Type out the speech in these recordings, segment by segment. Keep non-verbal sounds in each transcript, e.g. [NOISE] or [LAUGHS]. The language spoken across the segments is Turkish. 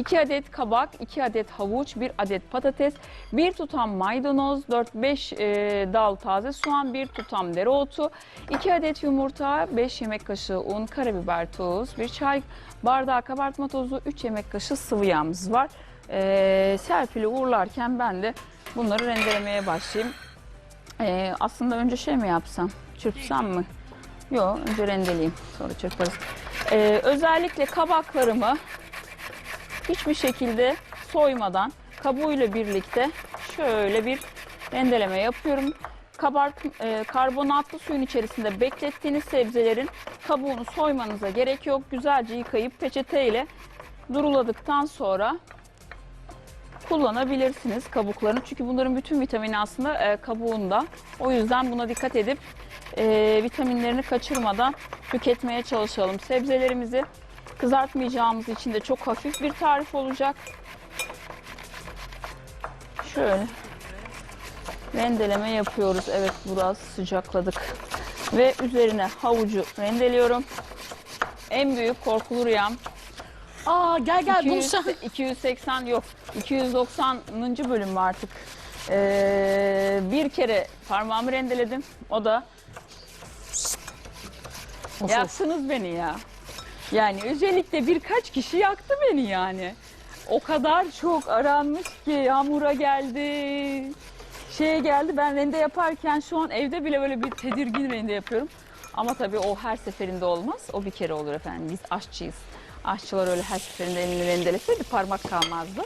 2 adet kabak, 2 adet havuç, 1 adet patates, 1 tutam maydanoz, 4-5 e, dal taze soğan, 1 tutam dereotu, 2 adet yumurta, 5 yemek kaşığı un, karabiber, tuz, 1 çay bardağı kabartma tozu, 3 yemek kaşığı sıvı yağımız var. E, Serpil'i uğurlarken ben de bunları rendelemeye başlayayım. E, aslında önce şey mi yapsam, çırpsam mı? Yok, önce rendeleyeyim, sonra çırparız. E, özellikle kabaklarımı hiçbir şekilde soymadan kabuğuyla birlikte şöyle bir rendeleme yapıyorum. Kabart, e, karbonatlı suyun içerisinde beklettiğiniz sebzelerin kabuğunu soymanıza gerek yok. Güzelce yıkayıp peçeteyle duruladıktan sonra kullanabilirsiniz kabuklarını. Çünkü bunların bütün vitamini aslında e, kabuğunda. O yüzden buna dikkat edip e, vitaminlerini kaçırmadan tüketmeye çalışalım. Sebzelerimizi kızartmayacağımız için de çok hafif bir tarif olacak. Şöyle rendeleme yapıyoruz. Evet biraz sıcakladık. Ve üzerine havucu rendeliyorum. En büyük korkulu rüyam Aa gel gel bunu 200, sen. 280 yok 290. bölüm artık. Ee, bir kere parmağımı rendeledim. O da Of, yaktınız beni ya. Yani özellikle birkaç kişi yaktı beni yani. O kadar çok aranmış ki yağmura geldi. Şeye geldi ben rende yaparken şu an evde bile böyle bir tedirgin rende yapıyorum. Ama tabii o her seferinde olmaz. O bir kere olur efendim. Biz aşçıyız. Aşçılar öyle her seferinde elini rendeleseydi parmak kalmazdı.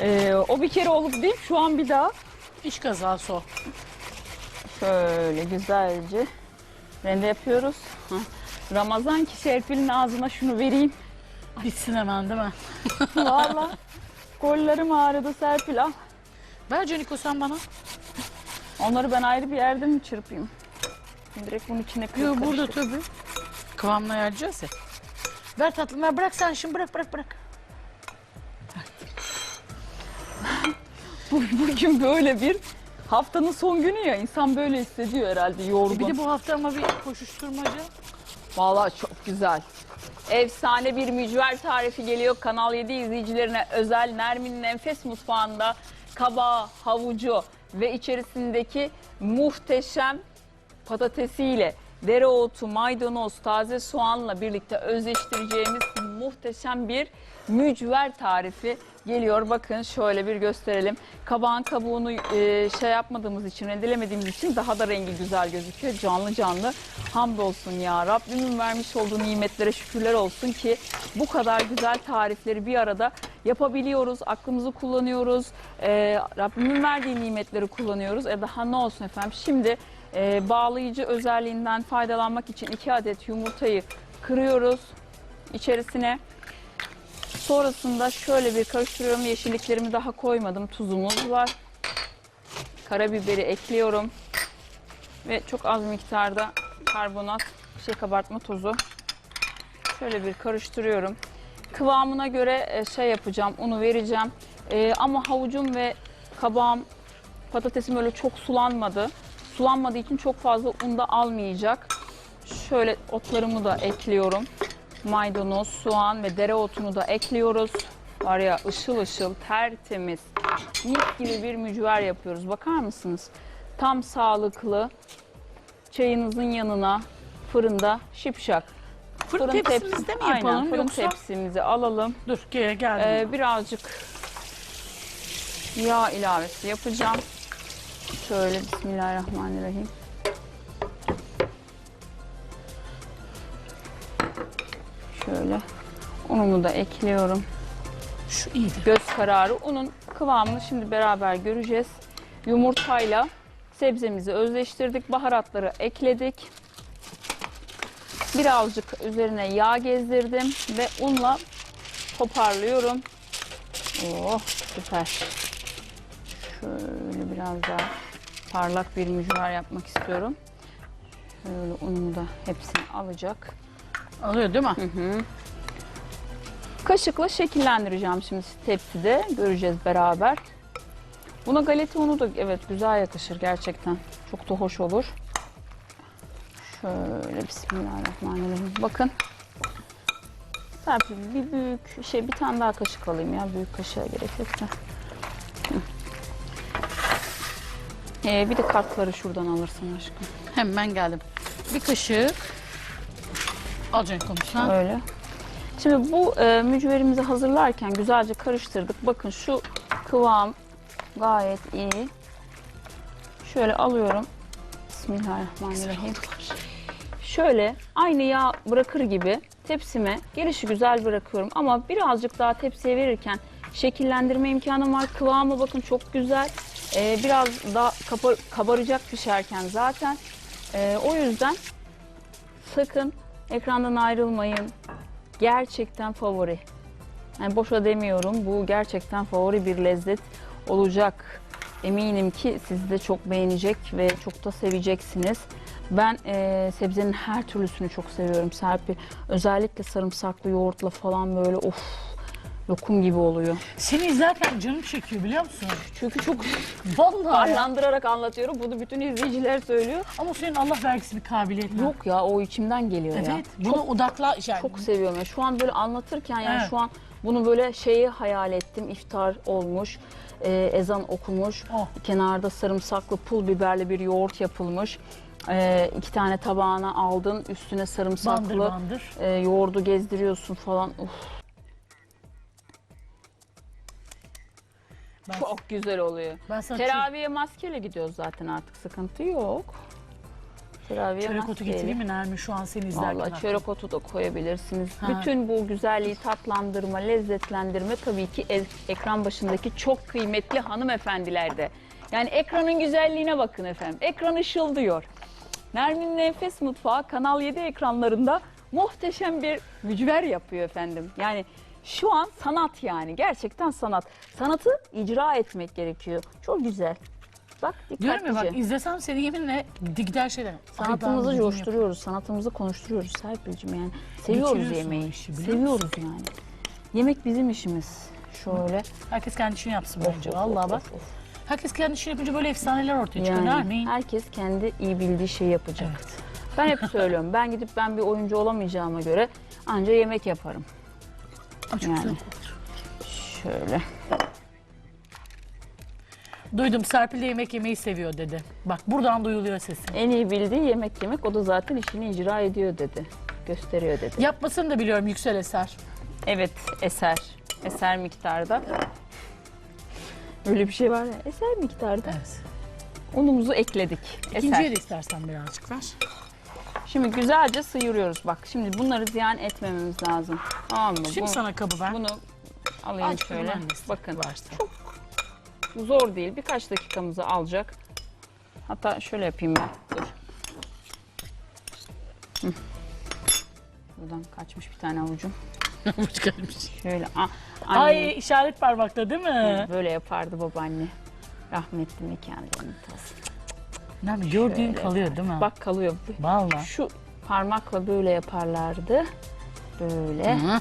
Ee, o bir kere olup değil şu an bir daha İş kazası o. Şöyle güzelce rende yapıyoruz. Hah. Ramazan ki Serpil'in ağzına şunu vereyim. Bitsin hemen değil mi? Valla kollarım ağrıdı Serpil al. Ver Caniko sen bana. Onları ben ayrı bir yerde mi çırpayım? Direkt bunun içine kırıp Yok burada karıştır. tabii. Kıvamına ayarlayacağız ya. Ver tatlım ver bırak sen şimdi bırak bırak bırak. Bu- Bugün böyle bir haftanın son günü ya insan böyle hissediyor herhalde yorgun. Bir de bu hafta ama bir koşuşturmaca. Vallahi çok güzel. Efsane bir mücver tarifi geliyor. Kanal 7 izleyicilerine özel Nermin'in enfes mutfağında kabağı, havucu ve içerisindeki muhteşem patatesiyle dereotu, maydanoz, taze soğanla birlikte özleştireceğimiz muhteşem bir mücver tarifi geliyor. Bakın şöyle bir gösterelim. Kabağın kabuğunu e, şey yapmadığımız için, rendelemediğimiz için daha da rengi güzel gözüküyor. Canlı canlı. Hamdolsun ya. Rabbimin vermiş olduğu nimetlere şükürler olsun ki bu kadar güzel tarifleri bir arada yapabiliyoruz. Aklımızı kullanıyoruz. E, Rabbimin verdiği nimetleri kullanıyoruz. E daha ne olsun efendim. Şimdi e, bağlayıcı özelliğinden faydalanmak için 2 adet yumurtayı kırıyoruz içerisine. Sonrasında şöyle bir karıştırıyorum. Yeşilliklerimi daha koymadım. Tuzumuz var. Karabiberi ekliyorum. Ve çok az miktarda karbonat, şey kabartma tozu. Şöyle bir karıştırıyorum. Kıvamına göre e, şey yapacağım, unu vereceğim. E, ama havucum ve kabağım, patatesim öyle çok sulanmadı. Sulanmadığı için çok fazla un da almayacak. Şöyle otlarımı da ekliyorum. Maydanoz, soğan ve dereotunu da ekliyoruz. Var ya ışıl ışıl, tertemiz, mis gibi bir mücver yapıyoruz. Bakar mısınız? Tam sağlıklı, çayınızın yanına fırında şipşak. Fırın, teps- tepsimizde mi Aynen, yapalım fırın yoksa? tepsimizi alalım. Dur gel geldim. Ee, birazcık yağ ilavesi yapacağım. Şöyle Bismillahirrahmanirrahim. Şöyle unumu da ekliyorum. Şu iyiydi. Göz kararı unun kıvamını şimdi beraber göreceğiz. Yumurtayla sebzemizi özleştirdik. Baharatları ekledik. Birazcık üzerine yağ gezdirdim ve unla toparlıyorum. Oh süper. Şöyle biraz daha parlak bir mücver yapmak istiyorum. Şöyle unumu da hepsini alacak. Alıyor değil mi? Kaşıkla şekillendireceğim şimdi tepside. Göreceğiz beraber. Buna galeta unu da evet güzel yakışır gerçekten. Çok da hoş olur. Şöyle bismillahirrahmanirrahim. Bakın Serpil bir büyük şey bir tane daha kaşık alayım ya büyük kaşığa gerek yok da. Hı. Ee, bir de kartları şuradan alırsın aşkım. Hemen geldim. Bir kaşık. Alacaksın komşudan. Öyle. Şimdi bu e, mücverimizi hazırlarken güzelce karıştırdık. Bakın şu kıvam gayet iyi. Şöyle alıyorum. Bismillahirrahmanirrahim. Şöyle aynı yağ bırakır gibi tepsime gelişi güzel bırakıyorum. Ama birazcık daha tepsiye verirken şekillendirme imkanım var. Kıvamı bakın çok güzel. E, biraz daha kapa- kabaracak pişerken zaten. E, o yüzden sakın ekrandan ayrılmayın. Gerçekten favori. Yani boşa demiyorum. Bu gerçekten favori bir lezzet olacak. Eminim ki siz de çok beğenecek ve çok da seveceksiniz. Ben eee, sebzenin her türlüsünü çok seviyorum Serpil. Özellikle sarımsaklı yoğurtla falan böyle of lokum gibi oluyor. Seni izlerken canım çekiyor biliyor musun? Çünkü çok Vallahi. ya. parlandırarak anlatıyorum. Bunu bütün izleyiciler söylüyor. Ama senin Allah vergisi bir kabiliyet var. Yok ya o içimden geliyor ya. Evet. Buna odakla. Yani, Çok seviyorum. Yani şu an böyle anlatırken yani Evet. şu an bunu böyle şeyi hayal ettim. İftar olmuş, e, ezan okumuş. Oh. Kenarda sarımsaklı pul biberli bir yoğurt yapılmış. E, iki tane tabağına aldın. Üstüne sarımsaklı bandır bandır. e, yoğurdu gezdiriyorsun falan. Uf, Ben, çok güzel oluyor. ben sana Teraviye maskeyle gidiyoruz zaten artık. Sıkıntı yok. Teraviye çörek otu maskeyle. getireyim mi Nermin şu an seni izlerken? Aklıma. çörek otu da koyabilirsiniz. Ha. Bütün bu güzelliği tatlandırma, lezzetlendirme tabii ki e- ekran başındaki çok kıymetli hanımefendilerde. Yani ekranın güzelliğine bakın efendim. Ekran ışıldıyor. Nermin'in Enfes Mutfağı Kanal 7 ekranlarında muhteşem bir mücver yapıyor efendim. Yani şu an sanat yani gerçekten sanat. Sanatı icra etmek gerekiyor. Çok güzel. Bak Diyorum ya bak dikkatlice. izlesem seni yeminle gider şeyler. Sanatımızı coşturuyoruz, sanatımızı konuşturuyoruz Serpil'cim yani. Seviyoruz yemeği, işi, seviyoruz yani. Yemek bizim işimiz. Şöyle. Herkes kendi işini yapsın Of, bence. of, Vallahi of, bak. of, of. Herkes kendi işini yapınca böyle efsaneler ortaya çıkıyor. Yani herkes kendi iyi bildiği şeyi yapacak. Evet. Ben hep söylüyorum, ben gidip ben bir oyuncu olamayacağıma göre anca yemek yaparım. Yani. Şöyle. Duydum Serpil de yemek yemeyi seviyor dedi. Bak buradan duyuluyor sesin. En iyi bildiği yemek yemek, o da zaten işini icra ediyor dedi. Gösteriyor dedi. Yapmasını da biliyorum Yüksel Eser. Evet, eser. Eser miktarda. Öyle bir şey var ya, eser miktarda. Evet. Unumuzu ekledik. Eser. İkinciye de istersen birazcık ver. Şimdi güzelce sıyırıyoruz bak. Şimdi bunları ziyan etmememiz lazım. Tamam mı? Şimdi Bu- sana kabı ver. Bunu alayım Aç şöyle. Bakın varsa. bu zor değil. Birkaç dakikamızı alacak. Hatta şöyle yapayım ben. Dur. Hı. Buradan kaçmış bir tane avucum. [LAUGHS] Hoş gelmiş. Şöyle. a- anne Ay işaret parmakta değil mi? Böyle yapardı babaanne. Rahmetli mekanı tasın. Nermin gördüğün Şöyle kalıyor değil mi? Bak kalıyor. Vallahi. Şu parmakla böyle yaparlardı. Böyle. Hı.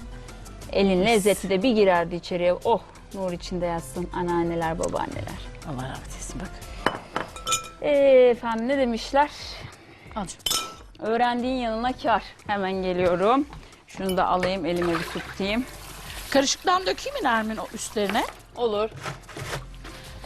Elin lezzeti de bir girerdi içeriye. Oh nur içinde yatsın anneanneler babaanneler. Allah rahmet eylesin bak. Ee, efendim ne demişler? Al. Öğrendiğin yanına kar. Hemen geliyorum. Şunu da alayım elime bir tutayım. Karışıktan dökeyim mi Nermin o üstlerine? Olur.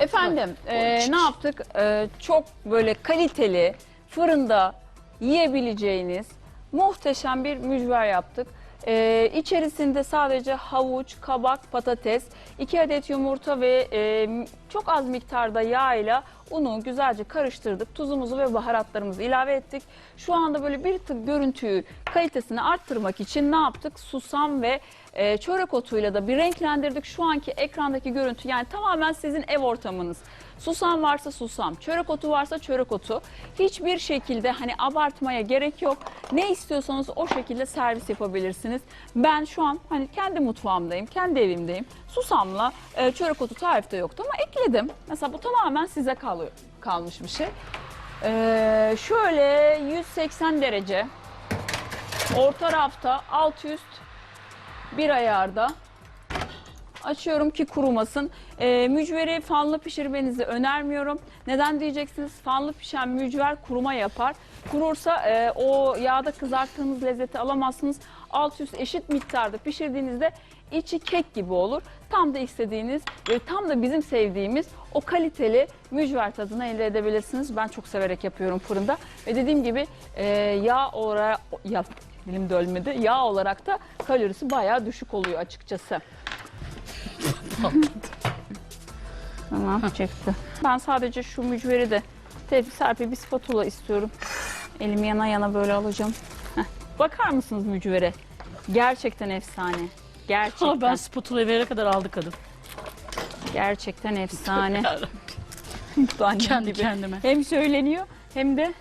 Efendim e, ne yaptık? E, çok böyle kaliteli fırında yiyebileceğiniz muhteşem bir mücver yaptık. E, içerisinde sadece havuç, kabak, patates, 2 adet yumurta ve e, çok az miktarda yağ ile unu güzelce karıştırdık. Tuzumuzu ve baharatlarımızı ilave ettik. Şu anda böyle bir tık görüntüyü, kalitesini arttırmak için ne yaptık? Susam ve e, çörek otuyla da bir renklendirdik. Şu anki ekrandaki görüntü yani tamamen sizin ev ortamınız. Susam varsa susam, çörek otu varsa çörek otu. Hiçbir şekilde hani abartmaya gerek yok. Ne istiyorsanız o şekilde servis yapabilirsiniz. Ben şu an hani kendi mutfağımdayım, kendi evimdeyim. Susamla e, çörek otu tarifte yoktu ama ekledim. Mesela bu tamamen size kalıyor, kalmış bir şey. E, şöyle 180 derece orta rafta alt üst bir ayarda açıyorum ki kurumasın. Ee, mücveri fanlı pişirmenizi önermiyorum. Neden diyeceksiniz? Fanlı pişen mücver kuruma yapar. Kurursa e, o yağda kızarttığınız lezzeti alamazsınız. alt üst eşit miktarda pişirdiğinizde içi kek gibi olur. Tam da istediğiniz ve tam da bizim sevdiğimiz o kaliteli mücver tadını elde edebilirsiniz. Ben çok severek yapıyorum fırında. Ve dediğim gibi e, yağ olarak ya dilim dölmedi. Yağ olarak da kalorisi bayağı düşük oluyor açıkçası. tamam çıktı. Ben sadece şu mücveri de Serpil bir spatula istiyorum. Elimi yana yana böyle alacağım. Heh. Bakar mısınız mücvere? Gerçekten efsane. Gerçekten. Ama ben spatula'yı verene kadar aldı kadın. Gerçekten efsane. [LAUGHS] Kendi gibi. kendime. Hem söyleniyor hem de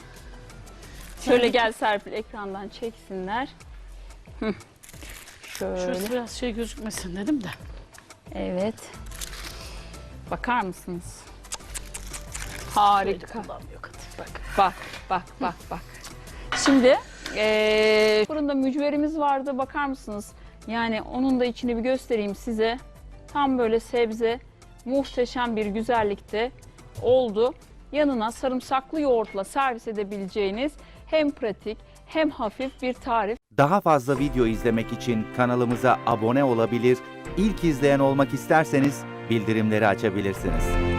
şöyle gel Serpil ekrandan çeksinler. Hı. Şöyle. Şurası biraz şey gözükmesin dedim de. Evet. Bakar mısınız? Harika. Kullanmıyor kadın. Bak. Bak, bak, bak. Şimdi eee fırında mücverimiz vardı. Bakar mısınız? Yani onun da içini bir göstereyim size. Tam böyle sebze, muhteşem bir güzellikte oldu. Yanına sarımsaklı yoğurtla servis edebileceğiniz hem pratik hem hafif bir tarif. Daha fazla video izlemek için kanalımıza abone olabilir, ilk izleyen olmak isterseniz bildirimleri açabilirsiniz.